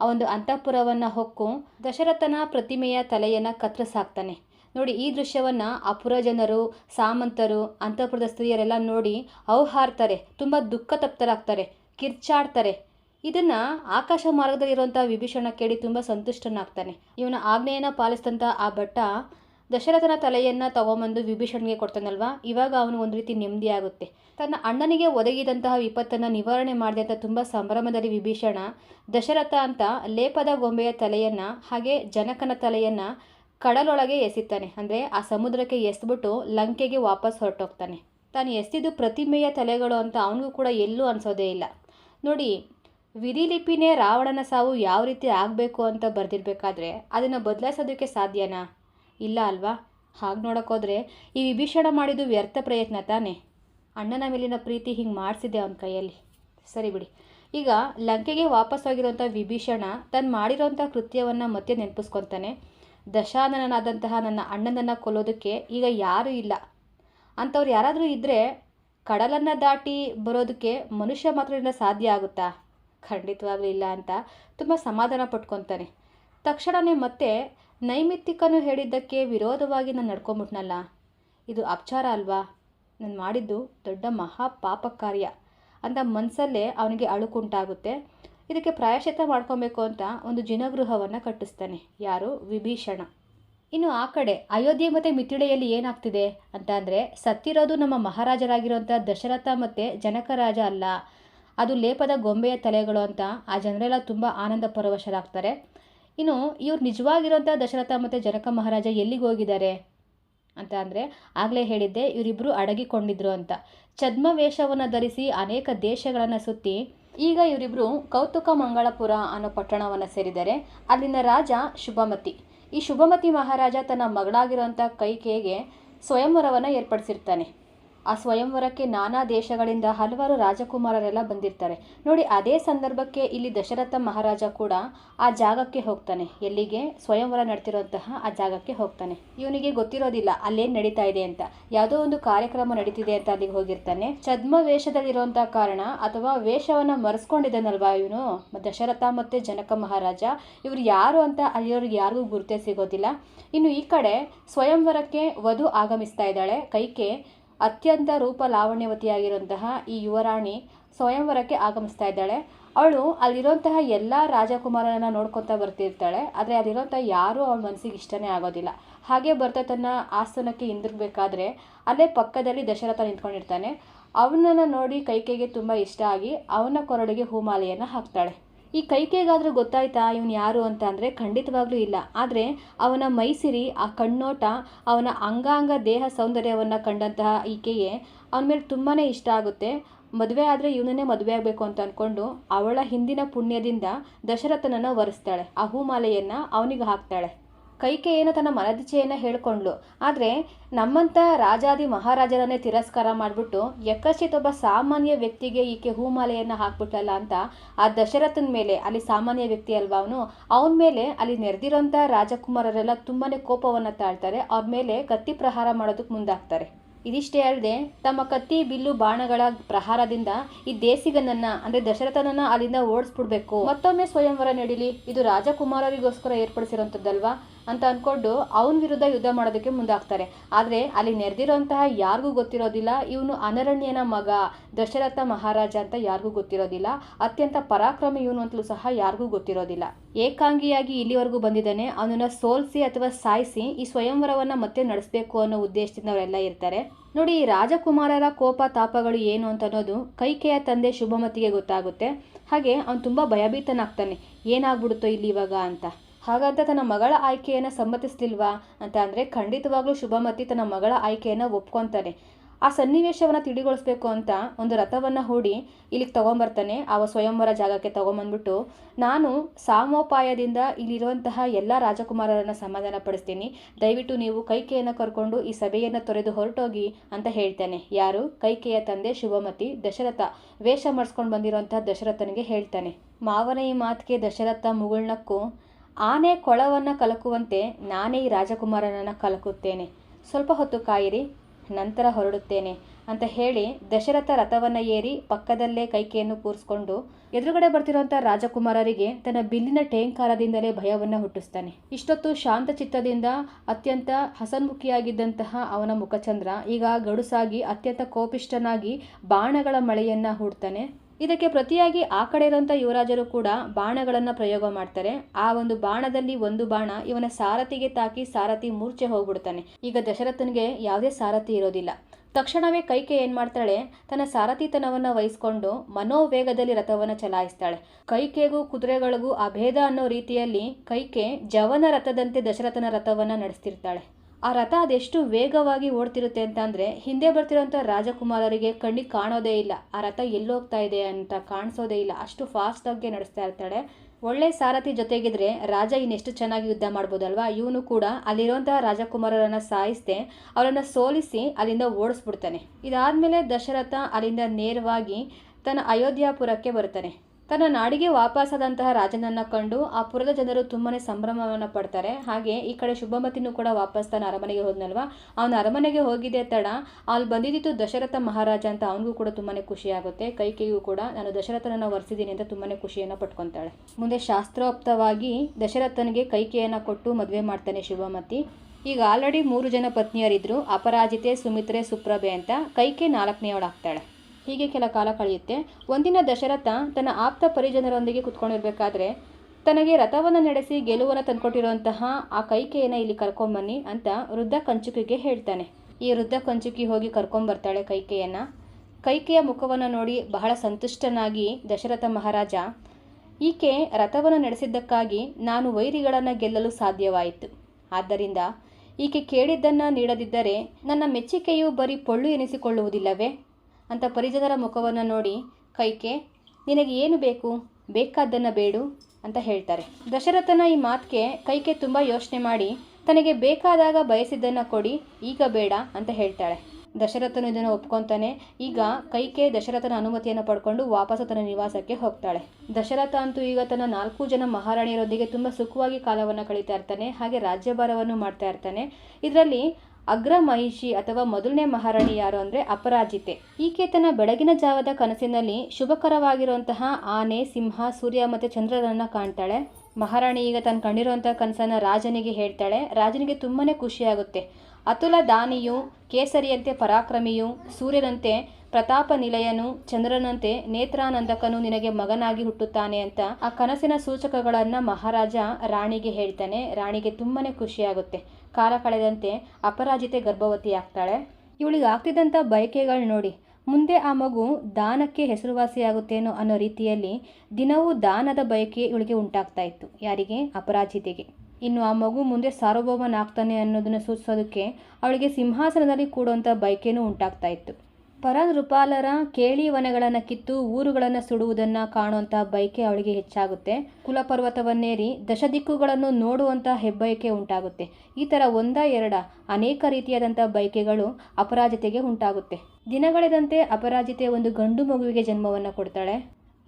ಆ ಒಂದು ಅಂತಃಪುರವನ್ನು ಹೊಕ್ಕು ದಶರಥನ ಪ್ರತಿಮೆಯ ತಲೆಯನ್ನು ಕತ್ತರಿಸಾಕ್ತಾನೆ. ನೋಡಿ, ಈ ದೃಶ್ಯವನ್ನು ಅಪುರ ಜನರು ಸಾಮಂತರು, ಅಂತಃಪುರದ ಸ್ತ್ರೀಯರೆಲ್ಲ ನೋಡಿ ಔಹಾರ್ತಾರೆ ತುಂಬ ದುಃಖ ತಪ್ತರಾಗ್ತಾರೆ ಕಿರ್ಚಾಡ್ತಾರೆ. ಇದನ್ನು ಆಕಾಶ ಮಾರ್ಗದಲ್ಲಿರುವಂಥ ವಿಭೀಷಣ ಕೇಳಿ ತುಂಬ ಸಂತುಷ್ಟನಾಗ್ತಾನೆ. ಇವನ ಆಜ್ಞೆಯನ್ನು ಪಾಲಿಸಿದಂಥ ಆ ಭಟ್ಟ ದಶರಥನ ತಲೆಯನ್ನು ತಗೊಂಬಂದು ವಿಭೀಷಣ್ಗೆ ಕೊಡ್ತಾನಲ್ವಾ? ಇವಾಗ ಅವನು ಒಂದು ರೀತಿ ನೆಮ್ಮದಿ ಆಗುತ್ತೆ. ತನ್ನ ಅಣ್ಣನಿಗೆ ಒದಗಿದಂತಹ ವಿಪತ್ತನ್ನು ನಿವಾರಣೆ ಮಾಡಿದೆ ಅಂತ ತುಂಬ ಸಂಭ್ರಮದಲ್ಲಿ ವಿಭೀಷಣ, ದಶರಥ ಅಂತ ಲೇಪದ ಗೊಂಬೆಯ ತಲೆಯನ್ನು ಹಾಗೆ ಜನಕನ ತಲೆಯನ್ನು ಕಡಲೊಳಗೆ ಎಸಿತಾನೆ. ಅಂದರೆ ಆ ಸಮುದ್ರಕ್ಕೆ ಎಸ್ಬಿಟ್ಟು ಲಂಕೆಗೆ ವಾಪಸ್ ಹೊರಟೋಗ್ತಾನೆ. ತಾನು ಎಸ್ತಿದ್ದು ಪ್ರತಿಮೆಯ ತಲೆಗಳು ಅಂತ ಅವನಿಗೂ ಕೂಡ ಎಲ್ಲೂ ಅನಿಸೋದೇ ಇಲ್ಲ. ನೋಡಿ, ವಿಧಿಲಿಪಿನೇ ರಾವಣನ ಸಾವು ಯಾವ ರೀತಿ ಆಗಬೇಕು ಅಂತ ಬರೆದಿರ್ಬೇಕಾದ್ರೆ ಅದನ್ನು ಬದಲಾಯಿಸೋದಕ್ಕೆ ಸಾಧ್ಯನಾ? ಇಲ್ಲ ಅಲ್ವಾ? ಹಾಗೆ ನೋಡೋಕ್ಕೋದ್ರೆ ಈ ವಿಭೀಷಣ ಮಾಡಿದ್ದು ವ್ಯರ್ಥ ಪ್ರಯತ್ನ ತಾನೇ? ಅಣ್ಣನ ಮೇಲಿನ ಪ್ರೀತಿ ಹಿಂಗೆ ಮಾಡಿಸಿದೆ ಅವನ ಕೈಯಲ್ಲಿ. ಸರಿ ಬಿಡಿ. ಈಗ ಲಂಕೆಗೆ ವಾಪಸ್ ಹೋಗಿರೋಂಥ ವಿಭೀಷಣ ತನ್ನ ಮಾಡಿರೋಂಥ ಕೃತ್ಯವನ್ನು ಮತ್ತೆ ನೆನಪಿಸ್ಕೊತಾನೆ. ದಶಾನನಾದಂತಹ ನನ್ನ ಅಣ್ಣನನ್ನು ಕೊಲ್ಲೋದಕ್ಕೆ ಈಗ ಯಾರೂ ಇಲ್ಲ. ಅಂಥವ್ರು ಯಾರಾದರೂ ಇದ್ದರೆ ಕಡಲನ್ನು ದಾಟಿ ಬರೋದಕ್ಕೆ ಮನುಷ್ಯ ಮಾತ್ರದಿಂದ ಸಾಧ್ಯ ಆಗುತ್ತಾ? ಖಂಡಿತವಾಗ್ಲೂ ಇಲ್ಲ ಅಂತ ತುಂಬ ಸಮಾಧಾನ ಪಟ್ಕೊತಾನೆ. ತಕ್ಷಣವೇ ಮತ್ತೆ ನೈಮಿತ್ತಿಕನು ಹೇಳಿದ್ದಕ್ಕೆ ವಿರೋಧವಾಗಿ ನಾನು ನಡ್ಕೊಂಬಿಟ್ನಲ್ಲ. ಇದು ಅಪಚಾರ ಅಲ್ವಾ? ನಾನು ಮಾಡಿದ್ದು ದೊಡ್ಡ ಮಹಾ ಪಾಪ ಕಾರ್ಯ ಅಂತ ಮನಸ್ಸಲ್ಲೇ ಅವನಿಗೆ ಅಳುಕುಂಟಾಗುತ್ತೆ. ಇದಕ್ಕೆ ಪ್ರಾಯಶ್ಚಿತ್ತ ಮಾಡ್ಕೊಬೇಕು ಅಂತ ಒಂದು ಜಿನಗೃಹವನ್ನು ಕಟ್ಟಿಸ್ತಾನೆ. ಯಾರು? ವಿಭೀಷಣ. ಇನ್ನು ಆ ಕಡೆ ಅಯೋಧ್ಯೆ ಮತ್ತು ಮಿಥಿಳೆಯಲ್ಲಿ ಏನಾಗ್ತಿದೆ? ಅಂತ ಅಂದರೆ ಸತ್ತಿರೋದು ನಮ್ಮ ಮಹಾರಾಜರಾಗಿರುವಂಥ ದಶರಥ ಮತ್ತು ಜನಕರಾಜ ಅಲ್ಲ. ಅದು ಲೇಪದ ಗೊಂಬೆಯ ತಲೆಗಳು ಅಂತ ಆ ಜನರೆಲ್ಲ ತುಂಬ ಆನಂದ ಪರವಶರಾಗ್ತಾರೆ. ಇನ್ನು ಇವ್ರು ನಿಜವಾಗಿರೋಂಥ ದಶರಥ ಮತ್ತು ಜನಕ ಮಹಾರಾಜ ಎಲ್ಲಿಗೆ ಹೋಗಿದ್ದಾರೆ ಅಂತ ಅಂದರೆ ಆಗಲೇ ಹೇಳಿದ್ದೆ ಇವರಿಬ್ಬರು ಅಡಗಿಕೊಂಡಿದ್ರು ಅಂತ. ಛದ್ಮ ವೇಷವನ್ನು ಧರಿಸಿ ಅನೇಕ ದೇಶಗಳನ್ನು ಸುತ್ತಿ ಈಗ ಇವರಿಬ್ಬರು ಕೌತುಕ ಮಂಗಳಪುರ ಅನ್ನೋ ಪಟ್ಟಣವನ್ನು ಸೇರಿದ್ದಾರೆ. ಅಲ್ಲಿನ ರಾಜ ಶುಭಮತಿ. ಈ ಶುಭಮತಿ ಮಹಾರಾಜ ತನ್ನ ಮಗಳಾಗಿರುವಂಥ ಕೈಕೇಗೆ ಸ್ವಯಂವರವನ್ನು ಏರ್ಪಡಿಸಿರ್ತಾನೆ. ಆ ಸ್ವಯಂವರಕ್ಕೆ ನಾನಾ ದೇಶಗಳಿಂದ ಹಲವಾರು ರಾಜಕುಮಾರರೆಲ್ಲ ಬಂದಿರ್ತಾರೆ. ನೋಡಿ, ಅದೇ ಸಂದರ್ಭಕ್ಕೆ ಇಲ್ಲಿ ದಶರಥ ಮಹಾರಾಜ ಕೂಡ ಆ ಜಾಗಕ್ಕೆ ಹೋಗ್ತಾನೆ. ಎಲ್ಲಿಗೆ? ಸ್ವಯಂವರ ನಡೆತಿರುವಂತಹ ಆ ಜಾಗಕ್ಕೆ ಹೋಗ್ತಾನೆ. ಇವನಿಗೆ ಗೊತ್ತಿರೋದಿಲ್ಲ, ಅಲ್ಲೇನು ನಡೀತಾ ಇದೆ ಅಂತ. ಯಾವುದೋ ಒಂದು ಕಾರ್ಯಕ್ರಮ ನಡೀತಿದೆ ಅಂತ ಅಲ್ಲಿಗೆ ಹೋಗಿರ್ತಾನೆ. ಛದ್ಮ ವೇಷದಲ್ಲಿರುವಂತಹ ಕಾರಣ ಅಥವಾ ವೇಷವನ್ನು ಮರೆಸ್ಕೊಂಡಿದ್ದಾನಲ್ವಾ ಇವನು? ದಶರಥ ಮತ್ತು ಜನಕ ಮಹಾರಾಜ, ಇವರು ಯಾರು ಅಂತ ಅಲ್ಲಿರೋರಿಗೆ ಯಾರಿಗೂ ಗುರುತೇ ಸಿಗೋದಿಲ್ಲ. ಇನ್ನು ಈ ಕಡೆ ಸ್ವಯಂವರಕ್ಕೆ ವಧು ಆಗಮಿಸ್ತಾ ಇದ್ದಾಳೆ. ಕೈಕೆ ಅತ್ಯಂತ ರೂಪ ಲಾವಣ್ಯವತಿಯಾಗಿರುವಂತಹ ಈ ಯುವರಾಣಿ ಸ್ವಯಂವರಕ್ಕೆ ಆಗಮಿಸ್ತಾ ಇದ್ದಾಳೆ. ಅವಳು ಅಲ್ಲಿರುವಂತಹ ಎಲ್ಲ ರಾಜಕುಮಾರನನ್ನು ನೋಡ್ಕೊತಾ ಬರ್ತಿರ್ತಾಳೆ. ಆದರೆ ಅಲ್ಲಿರೋಂಥ ಯಾರೂ ಅವಳ ಮನಸ್ಸಿಗೆ ಇಷ್ಟನೇ ಆಗೋದಿಲ್ಲ. ಹಾಗೆ ಬರ್ತಾ ತನ್ನ ಆಸ್ಥಾನಕ್ಕೆ ಹಿಂದಿರ್ಬೇಕಾದ್ರೆ ಅಲ್ಲೇ ಪಕ್ಕದಲ್ಲಿ ದಶರಥ ನಿಂತ್ಕೊಂಡಿರ್ತಾನೆ. ಅವನನ್ನು ನೋಡಿ ಕೈಕೈಗೆ ತುಂಬ ಇಷ್ಟ ಆಗಿ ಅವನ ಕೊರಳಿಗೆ ಹೂಮಾಲೆಯನ್ನು ಹಾಕ್ತಾಳೆ. ಈ ಕೈಕೆಗಾದರೂ ಗೊತ್ತಾಯ್ತಾ ಇವನು ಯಾರು ಅಂತ ಅಂದರೆ ಖಂಡಿತವಾಗ್ಲೂ ಇಲ್ಲ. ಆದರೆ ಅವನ ಮೈಸಿರಿ, ಆ ಕಣ್ಣೋಟ, ಅವನ ಅಂಗಾಂಗ ದೇಹ ಸೌಂದರ್ಯವನ್ನು ಕಂಡಂತಹ ಈಕೆಗೆ ಅವನ ಮೇಲೆ ತುಂಬಾ ಇಷ್ಟ ಆಗುತ್ತೆ. ಮದುವೆ ಆದರೆ ಇವನನ್ನೇ ಮದುವೆ ಆಗಬೇಕು ಅಂತ ಅಂದ್ಕೊಂಡು ಅವಳ ಹಿಂದಿನ ಪುಣ್ಯದಿಂದ ದಶರಥನನ್ನು ವರೆಸ್ತಾಳೆ. ಆ ಹೂಮಾಲೆಯನ್ನು ಅವನಿಗೆ ಹಾಕ್ತಾಳೆ. ಕೈಕೇಯನ್ನು ತನ್ನ ಮನದಿಚ್ಛೆಯನ್ನು ಹೇಳ್ಕೊಂಡ್ಲು. ಆದರೆ ನಮ್ಮಂಥ ರಾಜಾದಿ ಮಹಾರಾಜರನ್ನೇ ತಿರಸ್ಕಾರ ಮಾಡಿಬಿಟ್ಟು ಯಕ್ಕಶ್ಚಿತ್ ಒಬ್ಬ ಸಾಮಾನ್ಯ ವ್ಯಕ್ತಿಗೆ ಈಕೆ ಹೂಮಾಲೆಯನ್ನು ಹಾಕ್ಬಿಟ್ಟಲ್ಲ ಅಂತ ಆ ದಶರಥನ ಮೇಲೆ, ಅಲ್ಲಿ ಸಾಮಾನ್ಯ ವ್ಯಕ್ತಿ ಅಲ್ವಾ ಅವನು, ಅವನ ಮೇಲೆ ಅಲ್ಲಿ ನೆರೆದಿರೋಂಥ ರಾಜಕುಮಾರರೆಲ್ಲ ತುಂಬಾ ಕೋಪವನ್ನು ತಾಳ್ತಾರೆ, ಅವ್ರ ಮೇಲೆ ಕತ್ತಿ ಪ್ರಹಾರ ಮಾಡೋದಕ್ಕೆ ಮುಂದಾಗ್ತಾರೆ. ಇದಿಷ್ಟೇ ಅಲ್ಲದೆ ತಮ್ಮ ಕತ್ತಿ ಬಿಲ್ಲು ಬಾಣಗಳ ಪ್ರಹಾರದಿಂದ ಈ ದೇಸಿಗನನ್ನ, ಅಂದ್ರೆ ದಶರಥನನ್ನ ಅಲ್ಲಿಂದ ಓಡಿಸ್ಬಿಡ್ಬೇಕು. ಮತ್ತೊಮ್ಮೆ ಸ್ವಯಂವರ ನಡೀಲಿ. ಇದು ರಾಜಕುಮಾರರಿಗೋಸ್ಕರ ಏರ್ಪಡಿಸಿರೋಂಥದ್ದಲ್ವಾ? ಅಂತ ಅಂದ್ಕೊಂಡು ಅವನ ವಿರುದ್ಧ ಯುದ್ಧ ಮಾಡೋದಕ್ಕೆ ಮುಂದಾಗ್ತಾರೆ. ಆದರೆ ಅಲ್ಲಿ ನೆರೆದಿರೋಂತಹ ಯಾರಿಗೂ ಗೊತ್ತಿರೋದಿಲ್ಲ. ಇವನು ಅನರಣ್ಯನ ಮಗ, ದಶರಥ ಮಹಾರಾಜ ಅಂತ ಯಾರಿಗೂ ಗೊತ್ತಿರೋದಿಲ್ಲ. ಅತ್ಯಂತ ಪರಾಕ್ರಮಿ ಇವನು ಅಂತಲೂ ಸಹ ಯಾರಿಗೂ ಗೊತ್ತಿರೋದಿಲ್ಲ. ಏಕಾಂಗಿಯಾಗಿ ಇಲ್ಲಿವರೆಗೂ ಬಂದಿದ್ದಾನೆ. ಅವನನ್ನ ಸೋಲಿಸಿ ಅಥವಾ ಸಾಯಿಸಿ ಈ ಸ್ವಯಂವರವನ್ನ ಮತ್ತೆ ನಡೆಸಬೇಕು ಅನ್ನೋ ಉದ್ದೇಶದಿಂದ ಅವರೆಲ್ಲ ಇರ್ತಾರೆ. ನೋಡಿ, ಈ ರಾಜಕುಮಾರರ ಕೋಪ ತಾಪಗಳು ಏನು ಅಂತ ಅನ್ನೋದು ಕೈಕೆಯ ತಂದೆ ಶುಭಮತಿಗೆ ಗೊತ್ತಾಗುತ್ತೆ. ಹಾಗೆ ಅವನು ತುಂಬ ಭಯಭೀತನಾಗ್ತಾನೆ. ಏನಾಗ್ಬಿಡುತ್ತೋ ಇಲ್ಲಿ ಇವಾಗ ಅಂತ. ಹಾಗಂತ ತನ್ನ ಮಗಳ ಆಯ್ಕೆಯನ್ನು ಸಮ್ಮತಿಸ್ಲಿಲ್ವಾ ಅಂತ ಅಂದರೆ ಖಂಡಿತವಾಗ್ಲೂ ಶುಭಮತಿ ತನ್ನ ಮಗಳ ಆಯ್ಕೆಯನ್ನು ಒಪ್ಕೊತಾನೆ. ಆ ಸನ್ನಿವೇಶವನ್ನು ತಿಳಿಗೊಳಿಸ್ಬೇಕು ಅಂತ ಒಂದು ರಥವನ್ನು ಹೂಡಿ ಇಲ್ಲಿಗೆ ತೊಗೊಂಬರ್ತಾನೆ. ಆ ಸ್ವಯಂವರ ಜಾಗಕ್ಕೆ ತೊಗೊಂಬಂದ್ಬಿಟ್ಟು ನಾನು ಸಾಮೋಪಾಯದಿಂದ ಇಲ್ಲಿರುವಂತಹ ಎಲ್ಲ ರಾಜಕುಮಾರರನ್ನು ಸಮಾಧಾನ ಪಡಿಸ್ತೀನಿ. ದಯವಿಟ್ಟು ನೀವು ಕೈಕೆಯನ್ನು ಕರ್ಕೊಂಡು ಈ ಸಭೆಯನ್ನು ತೊರೆದು ಹೊರಟೋಗಿ ಅಂತ ಹೇಳ್ತಾನೆ. ಯಾರು? ಕೈಕೆಯ ತಂದೆ ಶುಭಮತಿ ದಶರಥ. ವೇಷ ಮಾಡಿಸ್ಕೊಂಡು ಬಂದಿರುವಂತಹ ದಶರಥನಿಗೆ ಹೇಳ್ತಾನೆ. ಮಾವನ ಈ ಮಾತಿಗೆ ದಶರಥ ಮುಗುಳ್ನಕ್ಕೂ ಆನೆ ಕೊಳವನ್ನು ಕಲಕುವಂತೆ ನಾನೇ ಈ ರಾಜಕುಮಾರನನ್ನು ಕಲಕುತ್ತೇನೆ. ಸ್ವಲ್ಪ ಹೊತ್ತು ಕಾಯಿರಿ, ನಂತರ ಹೊರಡುತ್ತೇನೆ ಅಂತ ಹೇಳಿ ದಶರಥ ರಥವನ್ನು ಏರಿ ಪಕ್ಕದಲ್ಲೇ ಕೈಕೆಯನ್ನು ಕೂರಿಸ್ಕೊಂಡು ಎದುರುಗಡೆ ಬರ್ತಿರುವಂಥ ರಾಜಕುಮಾರರಿಗೆ ತನ್ನ ಬಿಲ್ಲಿನ ಟೇಂಕಾರದಿಂದಲೇ ಭಯವನ್ನು ಹುಟ್ಟಿಸ್ತಾನೆ. ಇಷ್ಟೊತ್ತು ಶಾಂತ ಚಿತ್ತದಿಂದ ಅತ್ಯಂತ ಹಸನ್ಮುಖಿಯಾಗಿದ್ದಂತಹ ಅವನ ಮುಖಚಂದ್ರ ಈಗ ಗಡುಸಾಗಿ ಅತ್ಯಂತ ಕೋಪಿಷ್ಟನಾಗಿ ಬಾಣಗಳ ಮಳೆಯನ್ನು ಹೂಡ್ತಾನೆ. ಇದಕ್ಕೆ ಪ್ರತಿಯಾಗಿ ಆ ಕಡೆ ಇರುವಂಥ ಯುವರಾಜರು ಕೂಡ ಬಾಣಗಳನ್ನು ಪ್ರಯೋಗ ಮಾಡ್ತಾರೆ. ಆ ಒಂದು ಬಾಣದಲ್ಲಿ ಒಂದು ಬಾಣ ಇವನ ಸಾರಥಿಗೆ ತಾಕಿ ಸಾರಥಿ ಮೂರ್ಛೆ ಹೋಗ್ಬಿಡ್ತಾನೆ. ಈಗ ದಶರಥನಿಗೆ ಯಾವುದೇ ಸಾರಥಿ ಇರೋದಿಲ್ಲ. ತಕ್ಷಣವೇ ಕೈಕೆ ಏನು ಮಾಡ್ತಾಳೆ? ತನ್ನ ಸಾರಥಿತನವನ್ನು ವಹಿಸ್ಕೊಂಡು ಮನೋವೇಗದಲ್ಲಿ ರಥವನ್ನು ಚಲಾಯಿಸ್ತಾಳೆ. ಕೈಕೆಗೂ ಕುದುರೆಗಳಿಗೂ ಅಭೇದ ಅನ್ನೋ ರೀತಿಯಲ್ಲಿ ಕೈಕೆ ಜವನ ರಥದಂತೆ ದಶರಥನ ರಥವನ್ನು ನಡೆಸ್ತಿರ್ತಾಳೆ. ಆ ರಥ ಅದೆಷ್ಟು ವೇಗವಾಗಿ ಓಡ್ತಿರುತ್ತೆ ಅಂತ ಅಂದರೆ ಹಿಂದೆ ಬರ್ತಿರೋಂಥ ರಾಜಕುಮಾರರಿಗೆ ಕಣ್ಣಿಗೆ ಕಾಣೋದೇ ಇಲ್ಲ. ಆ ರಥ ಎಲ್ಲೋಗ್ತಾ ಇದೆ ಅಂತ ಕಾಣಿಸೋದೇ ಇಲ್ಲ. ಅಷ್ಟು ಫಾಸ್ಟಾಗಿ ನಡೆಸ್ತಾ ಇರ್ತಾಳೆ. ಒಳ್ಳೆ ಸಾರಥಿ ಜೊತೆಗಿದ್ರೆ ರಾಜ ಇನ್ನೆಷ್ಟು ಚೆನ್ನಾಗಿ ಯುದ್ಧ ಮಾಡ್ಬೋದಲ್ವಾ? ಇವನು ಕೂಡ ಅಲ್ಲಿರುವಂತಹ ರಾಜಕುಮಾರರನ್ನ ಸಾಯಿಸ್ದೆ ಅವರನ್ನು ಸೋಲಿಸಿ ಅಲ್ಲಿಂದ ಓಡಿಸ್ಬಿಡ್ತಾನೆ. ಇದಾದ್ಮೇಲೆ ದಶರಥ ಅಲ್ಲಿಂದ ನೇರವಾಗಿ ತನ್ನ ಅಯೋಧ್ಯಾಪುರಕ್ಕೆ ಬರ್ತಾನೆ ತನ್ನ ನಾಡಿಗೆ ವಾಪಸ್ಸಾದಂತಹ ರಾಜನನ್ನು ಕಂಡು ಆ ಪುರದ ಜನರು ತುಂಬಾನೇ ಸಂಭ್ರಮವನ್ನು ಪಡ್ತಾರೆ. ಹಾಗೆ ಈ ಕಡೆ ಶುಭಮತಿನೂ ಕೂಡ ವಾಪಸ್ ತನ್ನ ಅರಮನೆಗೆ ಹೋದ್ನಲ್ವಾ? ಅವನ ಅರಮನೆಗೆ ಹೋಗಿದ್ದೆ ತಡ ಅಲ್ಲಿ ಬಂದಿದ್ದಿತ್ತು ದಶರಥ ಮಹಾರಾಜ ಅಂತ ಅವನಿಗೂ ಕೂಡ ತುಂಬಾನೇ ಖುಷಿಯಾಗುತ್ತೆ. ಕೈಕೆಯೂ ಕೂಡ ನಾನು ದಶರಥನನ್ನು ವರ್ಸಿದ್ದೀನಿ ಅಂತ ತುಂಬಾನೇ ಖುಷಿಯನ್ನು ಪಟ್ಕೊತಾಳೆ. ಮುಂದೆ ಶಾಸ್ತ್ರೋಕ್ತವಾಗಿ ದಶರಥನಿಗೆ ಕೈಕೆಯನ್ನು ಕೊಟ್ಟು ಮದುವೆ ಮಾಡ್ತಾನೆ ಶುಭಮತಿ. ಈಗ ಆಲ್ರೆಡಿ ಮೂರು ಜನ ಪತ್ನಿಯರಿದ್ರು. ಅಪರಾಜಿತೆ, ಸುಮಿತ್ರೆ, ಸುಪ್ರಭೆ ಅಂತ ಕೈಕೆ ನಾಲ್ಕನೆಯವಳಾಗ್ತಾಳೆ ಹೀಗೆ ಕೆಲ ಕಾಲ ಕಳೆಯುತ್ತೆ. ಒಂದಿನ ದಶರಥ ತನ್ನ ಆಪ್ತ ಪರಿಜನರೊಂದಿಗೆ ಕುತ್ಕೊಂಡಿರ್ಬೇಕಾದ್ರೆ, ತನಗೆ ರಥವನ್ನು ನಡೆಸಿ ಗೆಲುವನ್ನು ತಂದುಕೊಟ್ಟಿರುವಂತಹ ಆ ಕೈಕೆಯನ್ನು ಇಲ್ಲಿ ಕರ್ಕೊಂಬನ್ನಿ ಅಂತ ವೃದ್ಧ ಕಂಚುಕಿಗೆ ಹೇಳ್ತಾನೆ. ಈ ವೃದ್ಧ ಕಂಚುಕಿ ಹೋಗಿ ಕರ್ಕೊಂಬರ್ತಾಳೆ ಕೈಕೆಯನ್ನು. ಕೈಕೆಯ ಮುಖವನ್ನು ನೋಡಿ ಬಹಳ ಸಂತುಷ್ಟನಾಗಿ ದಶರಥ ಮಹಾರಾಜ, ಈಕೆ ರಥವನ್ನು ನಡೆಸಿದ್ದಕ್ಕಾಗಿ ನಾನು ವೈರಿಗಳನ್ನು ಗೆಲ್ಲಲು ಸಾಧ್ಯವಾಯಿತು. ಆದ್ದರಿಂದ ಈಕೆ ಕೇಳಿದ್ದನ್ನು ನೀಡದಿದ್ದರೆ ನನ್ನ ಮೆಚ್ಚುಗೆಯು ಬರೀ ಪೊಳ್ಳು ಎನಿಸಿಕೊಳ್ಳುವುದಿಲ್ಲವೇ? ಅಂತ ಪರಿಜನರ ಮುಖವನ್ನು ನೋಡಿ ಕೈಕೆ, ನಿನಗೆ ಏನು ಬೇಕು? ಬೇಕಾದ್ದನ್ನು ಬೇಡು ಅಂತ ಹೇಳ್ತಾರೆ. ದಶರಥನ ಈ ಮಾತಿಗೆ ಕೈಕೆ ತುಂಬ ಯೋಚನೆ ಮಾಡಿ, ತನಗೆ ಬೇಕಾದಾಗ ಬಯಸಿದ್ದನ್ನು ಕೊಡಿ, ಈಗ ಬೇಡ ಅಂತ ಹೇಳ್ತಾಳೆ. ದಶರಥನು ಇದನ್ನು ಒಪ್ಕೊತಾನೆ. ಈಗ ಕೈಕೆ ದಶರಥನ ಅನುಮತಿಯನ್ನು ಪಡ್ಕೊಂಡು ವಾಪಸ್ ತನ್ನ ನಿವಾಸಕ್ಕೆ ಹೋಗ್ತಾಳೆ. ದಶರಥ ಅಂತೂ ಈಗ ತನ್ನ ನಾಲ್ಕು ಜನ ಮಹಾರಾಣಿಯರೊಂದಿಗೆ ತುಂಬ ಸುಖವಾಗಿ ಕಾಲವನ್ನು ಕಳೀತಾ ಇರ್ತಾನೆ, ಹಾಗೆ ರಾಜ್ಯಭಾರವನ್ನು ಮಾಡ್ತಾ ಇರ್ತಾನೆ. ಇದರಲ್ಲಿ ಅಗ್ರ ಮಹಿಷಿ ಅಥವಾ ಮೊದಲನೇ ಮಹಾರಾಣಿ ಯಾರು ಅಂದರೆ ಅಪರಾಜಿತೆ. ಈಕೆ ತನ್ನ ಬೆಳಗಿನ ಜಾವದ ಕನಸಿನಲ್ಲಿ ಶುಭಕರವಾಗಿರುವಂತಹ ಆನೆ, ಸಿಂಹ, ಸೂರ್ಯ ಮತ್ತು ಚಂದ್ರರನ್ನು ಕಾಣ್ತಾಳೆ. ಮಹಾರಾಣಿ ಈಗ ತನ್ನ ಕಂಡಿರುವಂತಹ ಕನಸನ್ನ ರಾಜನಿಗೆ ಹೇಳ್ತಾಳೆ. ರಾಜನಿಗೆ ತುಂಬಾನೇ ಖುಷಿಯಾಗುತ್ತೆ. ಅತುಲ ದಾನಿಯು, ಕೇಸರಿಯಂತೆ ಪರಾಕ್ರಮಿಯು, ಸೂರ್ಯನಂತೆ ಪ್ರತಾಪ ನಿಲಯನು ಚಂದ್ರನಂತೆ ನೇತ್ರಾನಂದಕನು ನಿನಗೆ ಮಗನಾಗಿ ಹುಟ್ಟುತ್ತಾನೆ ಅಂತ ಆ ಕನಸಿನ ಸೂಚಕಗಳನ್ನ ಮಹಾರಾಜ ರಾಣಿಗೆ ಹೇಳ್ತಾನೆ. ರಾಣಿಗೆ ತುಂಬಾನೇ ಖುಷಿಯಾಗುತ್ತೆ. ಕಾಲ ಕಳೆದಂತೆ ಅಪರಾಜಿತೆ ಗರ್ಭವತಿ ಆಗ್ತಾಳೆ ಇವಳಿಗೆ ಆಗ್ತಿದ್ದಂಥ ಬಯಕೆಗಳು ನೋಡಿ, ಮುಂದೆ ಆ ಮಗು ದಾನಕ್ಕೆ ಹೆಸರುವಾಸಿಯಾಗುತ್ತೇನೋ ಅನ್ನೋ ರೀತಿಯಲ್ಲಿ ದಿನವೂ ದಾನದ ಬಯಕೆ ಇವಳಿಗೆ ಉಂಟಾಗ್ತಾ ಇತ್ತು, ಯಾರಿಗೆ? ಅಪರಾಜಿತೆಗೆ. ಇನ್ನು ಆ ಮಗು ಮುಂದೆ ಸಾರ್ವಭೌಮನಾಗ್ತಾನೆ ಅನ್ನೋದನ್ನು ಸೂಚಿಸೋದಕ್ಕೆ ಅವಳಿಗೆ ಸಿಂಹಾಸನದಲ್ಲಿ ಕೂಡುವಂಥ ಬಯಕೆನೂ ಉಂಟಾಗ್ತಾ ಇತ್ತು. ಪರನೃಪಾಲರ ಕೇಳಿ ವನಗಳನ್ನು ಕಿತ್ತು ಊರುಗಳನ್ನು ಸುಡುವುದನ್ನು ಕಾಣುವಂಥ ಬಯಕೆ ಅವಳಿಗೆ ಹೆಚ್ಚಾಗುತ್ತೆ. ಕುಲಪರ್ವತವನ್ನೇರಿ ದಶದಿಕ್ಕುಗಳನ್ನು ನೋಡುವಂಥ ಹೆಬ್ಬಯಕೆ ಉಂಟಾಗುತ್ತೆ. ಈ ಥರ ಒಂದ ಎರಡ ಅನೇಕ ರೀತಿಯಾದಂಥ ಬಯಕೆಗಳು ಅಪರಾಜಿತೆಗೆ ಉಂಟಾಗುತ್ತೆ. ದಿನಗಳೆದಂತೆ ಅಪರಾಜಿತೆ ಒಂದು ಗಂಡು ಮಗುವಿಗೆ ಜನ್ಮವನ್ನು ಕೊಡ್ತಾಳೆ.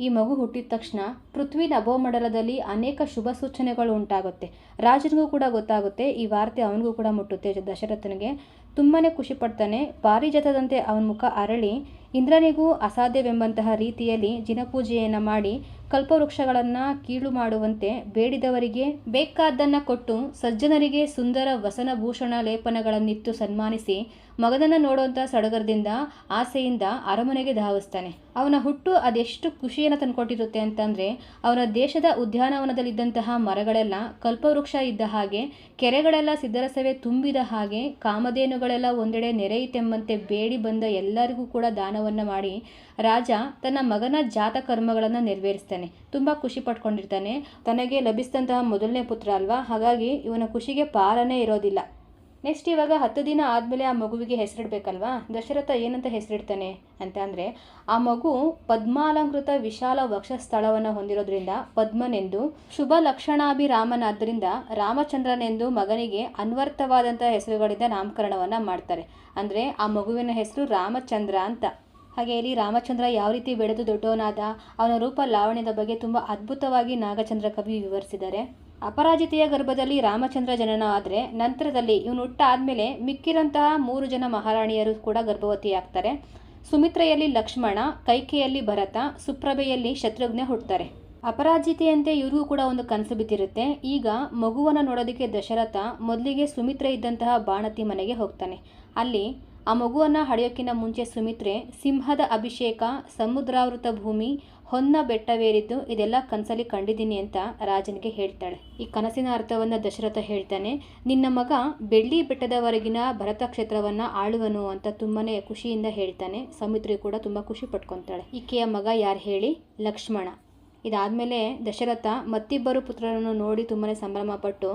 ಈ ಮಗು ಹುಟ್ಟಿದ ತಕ್ಷಣ ಪೃಥ್ವಿ ನಭೋಮಂಡಲದಲ್ಲಿ ಅನೇಕ ಶುಭ ಸೂಚನೆಗಳು ಉಂಟಾಗುತ್ತೆ. ರಾಜನಿಗೂ ಕೂಡ ಗೊತ್ತಾಗುತ್ತೆ, ಈ ವಾರ್ತೆ ಅವನಿಗೂ ಕೂಡ ಮುಟ್ಟುತ್ತೆ ದಶರಥನಿಗೆ. ತುಂಬಾ ಖುಷಿ ಪಡ್ತಾನೆ. ಪಾರಿಜಾತದಂತೆ ಅವನ ಮುಖ ಅರಳಿ, ಇಂದ್ರನಿಗೂ ಅಸಾಧ್ಯವೆಂಬಂತಹ ರೀತಿಯಲ್ಲಿ ಜಿನಪೂಜೆಯನ್ನು ಮಾಡಿ, ಕಲ್ಪವೃಕ್ಷಗಳನ್ನು ಕೀಳು ಮಾಡುವಂತೆ ಬೇಡಿದವರಿಗೆ ಬೇಕಾದ್ದನ್ನು ಕೊಟ್ಟು, ಸಜ್ಜನರಿಗೆ ಸುಂದರ ವಸನಭೂಷಣ ಲೇಪನಗಳನ್ನಿತ್ತು ಸನ್ಮಾನಿಸಿ ಮಗನನ್ನು ನೋಡುವಂಥ ಸಡಗರದಿಂದ, ಆಸೆಯಿಂದ ಅರಮನೆಗೆ ಧಾವಿಸ್ತಾನೆ. ಅವನ ಹುಟ್ಟು ಅದೆಷ್ಟು ಖುಷಿಯನ್ನು ತಂದುಕೊಟ್ಟಿರುತ್ತೆ ಅಂತಂದರೆ, ಅವನ ದೇಶದ ಉದ್ಯಾನವನದಲ್ಲಿದ್ದಂತಹ ಮರಗಳೆಲ್ಲ ಕಲ್ಪವೃಕ್ಷ ಇದ್ದ ಹಾಗೆ, ಕೆರೆಗಳೆಲ್ಲ ಸಿದ್ಧರಸವೇ ತುಂಬಿದ ಹಾಗೆ, ಕಾಮಧೇನುಗಳೆಲ್ಲ ಒಂದೆಡೆ ನೆರೆಯಿತೆಂಬಂತೆ ಬೇಡಿ ಬಂದ ಎಲ್ಲರಿಗೂ ಕೂಡ ದಾನವನ್ನು ಮಾಡಿ, ರಾಜ ತನ್ನ ಮಗನ ಜಾತ ಕರ್ಮಗಳನ್ನು ನೆರವೇರಿಸ್ತಾನೆ. ತುಂಬ ಖುಷಿ ಪಟ್ಕೊಂಡಿರ್ತಾನೆ. ತನಗೆ ಲಭಿಸಿದಂತಹ ಮೊದಲನೇ ಪುತ್ರ ಅಲ್ವಾ? ಹಾಗಾಗಿ ಇವನ ಖುಷಿಗೆ ಪಾಲನೆ ಇರೋದಿಲ್ಲ. ನೆಕ್ಸ್ಟ್ ಇವಾಗ ಹತ್ತು ದಿನ ಆದಮೇಲೆ ಆ ಮಗುವಿಗೆ ಹೆಸರಿಡ್ಬೇಕಲ್ವಾ? ದಶರಥ ಏನಂತ ಹೆಸರಿಡ್ತಾನೆ ಅಂತ ಅಂದರೆ, ಆ ಮಗು ಪದ್ಮಾಲಂಕೃತ ವಿಶಾಲ ವಕ್ಷಸ್ಥಳವನ್ನು ಹೊಂದಿರೋದ್ರಿಂದ ಪದ್ಮನೆಂದು, ಶುಭ ಲಕ್ಷಣಾಭಿರಾಮನಾದ್ದರಿಂದ ರಾಮಚಂದ್ರನೆಂದು ಮಗನಿಗೆ ಅನ್ವರ್ಥವಾದಂಥ ಹೆಸರುಗಳಿಂದ ನಾಮಕರಣವನ್ನು ಮಾಡ್ತಾರೆ. ಅಂದರೆ ಆ ಮಗುವಿನ ಹೆಸರು ರಾಮಚಂದ್ರ ಅಂತ. ಹಾಗೆ ಇಲ್ಲಿ ರಾಮಚಂದ್ರ ಯಾವ ರೀತಿ ಬೆಳೆದು ದೊಡ್ಡವನಾದ, ಅವನ ರೂಪ ಲಾವಣ್ಯದ ಬಗ್ಗೆ ತುಂಬ ಅದ್ಭುತವಾಗಿ ನಾಗಚಂದ್ರ ಕವಿ ವಿವರಿಸಿದ್ದಾರೆ. ಅಪರಾಜಿತೆಯ ಗರ್ಭದಲ್ಲಿ ರಾಮಚಂದ್ರ ಜನನ ಆದರೆ ನಂತರದಲ್ಲಿ ಇವನು ಹುಟ್ಟಾದ್ಮೇಲೆ ಮಿಕ್ಕಿರಂತಹ ಮೂರು ಜನ ಮಹಾರಾಣಿಯರು ಕೂಡ ಗರ್ಭವತಿಯಾಗ್ತಾರೆ. ಸುಮಿತ್ರೆಯಲ್ಲಿ ಲಕ್ಷ್ಮಣ, ಕೈಕೆಯಲ್ಲಿ ಭರತ, ಸುಪ್ರಭೆಯಲ್ಲಿ ಶತ್ರುಘ್ನ ಹುಟ್ಟುತ್ತಾರೆ ಅಪರಾಜಿತೆಯಂತೆ ಇವ್ರಿಗೂ ಕೂಡ ಒಂದು ಕನಸು ಬಿದ್ದಿರುತ್ತೆ. ಈಗ ಮಗುವನ್ನು ನೋಡೋದಕ್ಕೆ ದಶರಥ ಮೊದಲಿಗೆ ಸುಮಿತ್ರೆ ಇದ್ದಂತಹ ಬಾಣತಿ ಮನೆಗೆ ಹೋಗ್ತಾನೆ. ಅಲ್ಲಿ ಆ ಮಗುವನ್ನು ಹಡೆಯೋಕ್ಕಿಂತ ಮುಂಚೆ ಸುಮಿತ್ರೆ ಸಿಂಹದ ಅಭಿಷೇಕ, ಸಮುದ್ರಾವೃತ ಭೂಮಿ ಹೊನ್ನ ಬೆಟ್ಟವೇರಿದ್ದು ಇದೆಲ್ಲ ಕನಸಲ್ಲಿ ಕಂಡಿದ್ದೀನಿ ಅಂತ ರಾಜನಿಗೆ ಹೇಳ್ತಾಳೆ. ಈ ಕನಸಿನ ಅರ್ಥವನ್ನು ದಶರಥ ಹೇಳ್ತಾನೆ, ನಿನ್ನ ಮಗ ಬೆಳ್ಳಿ ಬೆಟ್ಟದವರೆಗಿನ ಭರತ ಕ್ಷೇತ್ರವನ್ನು ಆಳುವನು ಅಂತ ತುಂಬಾನೇ ಖುಷಿಯಿಂದ ಹೇಳ್ತಾನೆ. ಸಮಿತ್ರಿ ಕೂಡ ತುಂಬ ಖುಷಿ ಪಟ್ಕೊತಾಳೆ. ಈಕೆಯ ಮಗ ಯಾರು ಹೇಳಿ? ಲಕ್ಷ್ಮಣ. ಇದಾದಮೇಲೆ ದಶರಥ ಮತ್ತಿಬ್ಬರು ಪುತ್ರರನ್ನು ನೋಡಿ ತುಂಬಾ ಸಂಭ್ರಮಪಟ್ಟು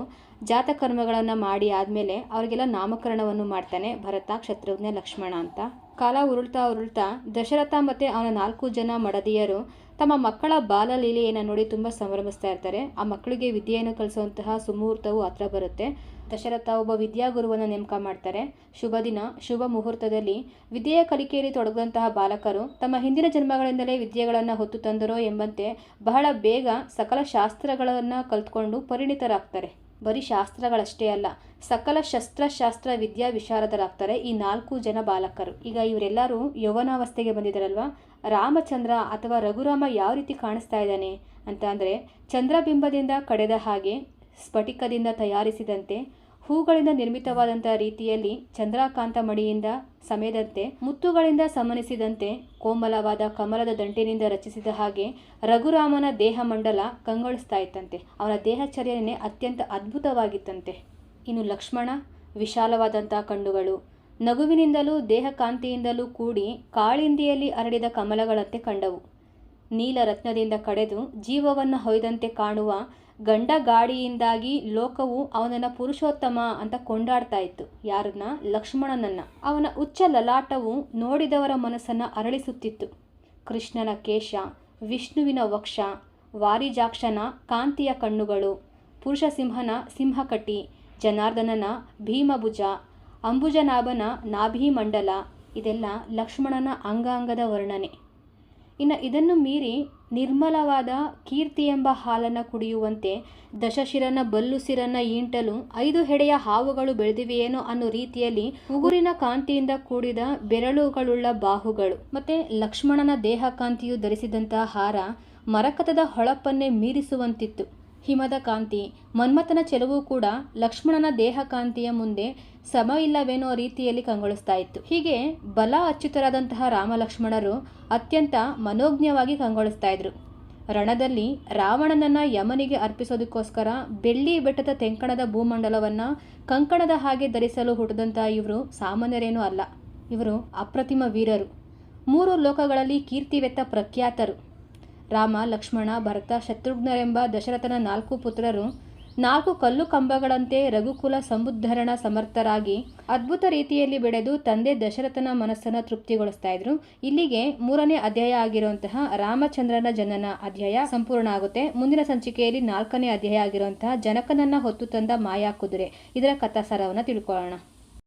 ಜಾತಕರ್ಮಗಳನ್ನು ಮಾಡಿ ಆದಮೇಲೆ ಅವರಿಗೆಲ್ಲ ನಾಮಕರಣವನ್ನು ಮಾಡ್ತಾನೆ ಭರತ ಶತ್ರುಘ್ನ ಲಕ್ಷ್ಮಣ ಅಂತ. ಕಾಲ ಉರುಳ್ತಾ ಉರುಳ್ತಾ ದಶರಥ ಮತ್ತು ಅವನ ನಾಲ್ಕು ಜನ ಮಡದಿಯರು ತಮ್ಮ ಮಕ್ಕಳ ಬಾಲಲೀಲೆಯನ್ನು ನೋಡಿ ತುಂಬ ಸಂಭ್ರಮಿಸ್ತಾ ಇರ್ತಾರೆ. ಆ ಮಕ್ಕಳಿಗೆ ವಿದ್ಯೆಯನ್ನು ಕಲಿಸುವಂತಹ ಸುಮುಹೂರ್ತವು ಹತ್ರ ಬರುತ್ತೆ. ದಶರಥ ಒಬ್ಬ ವಿದ್ಯಾಗುರುವನ್ನು ನೇಮಕ ಮಾಡ್ತಾರೆ. ಶುಭ ದಿನ, ಶುಭ ಮುಹೂರ್ತದಲ್ಲಿ ವಿದ್ಯೆಯ ಕಲಿಕೆಯಲ್ಲಿ ತೊಡಗಿದಂತಹ ಬಾಲಕರು ತಮ್ಮ ಹಿಂದಿನ ಜನ್ಮಗಳಿಂದಲೇ ವಿದ್ಯೆಗಳನ್ನು ಹೊತ್ತು ತಂದರೋ ಎಂಬಂತೆ ಬಹಳ ಬೇಗ ಸಕಲ ಶಾಸ್ತ್ರಗಳನ್ನು ಕಲ್ತ್ಕೊಂಡು ಪರಿಣಿತರಾಗ್ತಾರೆ. ಬರೀ ಶಾಸ್ತ್ರಗಳಷ್ಟೇ ಅಲ್ಲ, ಸಕಲ ಶಸ್ತ್ರಶಾಸ್ತ್ರ ವಿದ್ಯಾ ವಿಶಾರದರಾಗ್ತಾರೆ ಈ ನಾಲ್ಕು ಜನ ಬಾಲಕರು. ಈಗ ಇವರೆಲ್ಲರೂ ಯೌವನಾವಸ್ಥೆಗೆ ಬಂದಿದ್ದಾರಲ್ವಾ? ರಾಮಚಂದ್ರ ಅಥವಾ ರಘುರಾಮ ಯಾವ ರೀತಿ ಕಾಣಿಸ್ತಾ ಇದ್ದಾನೆ ಅಂತ ಅಂದರೆ ಚಂದ್ರಬಿಂಬದಿಂದ ಕಡೆದ ಹಾಗೆ ಸ್ಫಟಿಕದಿಂದ ತಯಾರಿಸಿದಂತೆ ಹೂಗಳಿಂದ ನಿರ್ಮಿತವಾದಂಥ ರೀತಿಯಲ್ಲಿ ಚಂದ್ರಕಾಂತ ಮಡಿಯಿಂದ ಸಮೇದಂತೆ ಮುತ್ತುಗಳಿಂದ ಸಮನಿಸಿದಂತೆ ಕೋಮಲವಾದ ಕಮಲದ ದಂಟಿನಿಂದ ರಚಿಸಿದ ಹಾಗೆ ರಘುರಾಮನ ದೇಹ ಮಂಡಲ ಕಂಗೊಳಿಸ್ತಾ ಇತ್ತಂತೆ. ಅವನ ದೇಹಚರ್ಯನೇ ಅತ್ಯಂತ ಅದ್ಭುತವಾಗಿತ್ತಂತೆ. ಇನ್ನು ಲಕ್ಷ್ಮಣ ವಿಶಾಲವಾದಂಥ ಕಣ್ಣುಗಳು ನಗುವಿನಿಂದಲೂ ದೇಹಕಾಂತಿಯಿಂದಲೂ ಕೂಡಿ ಕಾಳಿಂದಿಯಲ್ಲಿ ಹರಡಿದ ಕಮಲಗಳಂತೆ ಕಂಡವು. ನೀಲರತ್ನದಿಂದ ಕಡೆದು ಜೀವವನ್ನು ಹೊಯ್ದಂತೆ ಕಾಣುವ ಗಂಡ ಗಾಡಿಯಿಂದಾಗಿ ಲೋಕವು ಅವನನ್ನ ಪುರುಷೋತ್ತಮ ಅಂತ ಕೊಂಡಾಡ್ತಾ ಇತ್ತು ಯಾರನ್ನ? ಲಕ್ಷ್ಮಣನನ್ನ. ಅವನ ಉಚ್ಚ ಲಲಾಟವು ನೋಡಿದವರ ಮನಸ್ಸನ್ನು ಅರಳಿಸುತ್ತಿತ್ತು. ಕೃಷ್ಣನ ಕೇಶ, ವಿಷ್ಣುವಿನ ವಕ್ಷ, ವಾರಿಜಾಕ್ಷನ ಕಾಂತಿಯ ಕಣ್ಣುಗಳು ಪುರುಷ ಸಿಂಹನ ಸಿಂಹಕಟಿ ಜನಾರ್ದನನ ಭೀಮಭುಜ ಅಂಬುಜನಾಭನ ನಾಭಿಮಂಡಲ, ಇದೆಲ್ಲ ಲಕ್ಷ್ಮಣನ ಅಂಗಾಂಗದ ವರ್ಣನೆ. ಇನ್ನು ಇದನ್ನು ಮೀರಿ ನಿರ್ಮಲವಾದ ಕೀರ್ತಿ ಎಂಬ ಹಾಲನ್ನು ಕುಡಿಯುವಂತೆ ದಶಶಿರನ ಬಲ್ಲುಸಿರನ್ನ ಈಂಟಲು ಐದು ಹೆಡೆಯ ಹಾವುಗಳು ಬೆಳೆದಿವೆಯೇನೋ ಅನ್ನೋ ರೀತಿಯಲ್ಲಿ ಉಗುರಿನ ಕಾಂತಿಯಿಂದ ಕೂಡಿದ ಬೆರಳುಗಳುಳ್ಳ ಬಾಹುಗಳು. ಮತ್ತೆ ಲಕ್ಷ್ಮಣನ ದೇಹ ಕಾಂತಿಯು ಧರಿಸಿದಂತಹ ಹಾರ ಮರಕತದ ಹೊಳಪನ್ನೇ ಮೀರಿಸುವಂತಿತ್ತು. ಹಿಮದ ಕಾಂತಿ. ಮನ್ಮಥನ ಚೆಲುವು ಕೂಡ ಲಕ್ಷ್ಮಣನ ದೇಹ ಕಾಂತಿಯ ಮುಂದೆ ಸಮ ಇಲ್ಲವೇನೋ ರೀತಿಯಲ್ಲಿ ಕಂಗೊಳಿಸ್ತಾ ಇತ್ತು. ಹೀಗೆ ಬಲ ಅಚ್ಯುತರಾದಂತಹ ರಾಮಲಕ್ಷ್ಮಣರು ಅತ್ಯಂತ ಮನೋಜ್ಞವಾಗಿ ಕಂಗೊಳಿಸ್ತಾ ಇದ್ರು. ರಣದಲ್ಲಿ ರಾವಣನನ್ನ ಯಮನಿಗೆ ಅರ್ಪಿಸೋದಕ್ಕೋಸ್ಕರ ಬೆಳ್ಳಿ ಬೆಟ್ಟದ ತೆಂಕಣದ ಭೂಮಂಡಲವನ್ನ ಕಂಕಣದ ಹಾಗೆ ಧರಿಸಲು ಹುಟ್ಟದಂತಹ ಇವರು ಸಾಮಾನ್ಯರೇನೂ ಅಲ್ಲ. ಇವರು ಅಪ್ರತಿಮ ವೀರರು. ಮೂರು ಲೋಕಗಳಲ್ಲಿ ಕೀರ್ತಿವೆತ್ತ ಪ್ರಖ್ಯಾತರು. ರಾಮ, ಲಕ್ಷ್ಮಣ, ಭರತ, ಶತ್ರುಘ್ನರೆಂಬ ದಶರಥನ ನಾಲ್ಕು ಪುತ್ರರು ನಾಲ್ಕು ಕಲ್ಲು ಕಂಬಗಳಂತೆ ರಘುಕುಲ ಸಮುದ್ಧರಣ ಸಮರ್ಥರಾಗಿ ಅದ್ಭುತ ರೀತಿಯಲ್ಲಿ ಬೆಳೆದು ತಂದೆ ದಶರಥನ ಮನಸ್ಸನ್ನು ತೃಪ್ತಿಗೊಳಿಸ್ತಾ ಇದ್ರು. ಇಲ್ಲಿಗೆ ಮೂರನೇ ಅಧ್ಯಾಯ ಆಗಿರುವಂತಹ ರಾಮಚಂದ್ರನ ಜನನ ಅಧ್ಯಾಯ ಸಂಪೂರ್ಣ ಆಗುತ್ತೆ. ಮುಂದಿನ ಸಂಚಿಕೆಯಲ್ಲಿ ನಾಲ್ಕನೇ ಅಧ್ಯಾಯ ಆಗಿರುವಂತಹ ಜನಕನನ್ನ ಹೊತ್ತು ತಂದ ಮಾಯಾ ಕುದುರೆ. ಇದರ ಕಥಾಸಾರವನ್ನು ತಿಳ್ಕೊಳ್ಳೋಣ.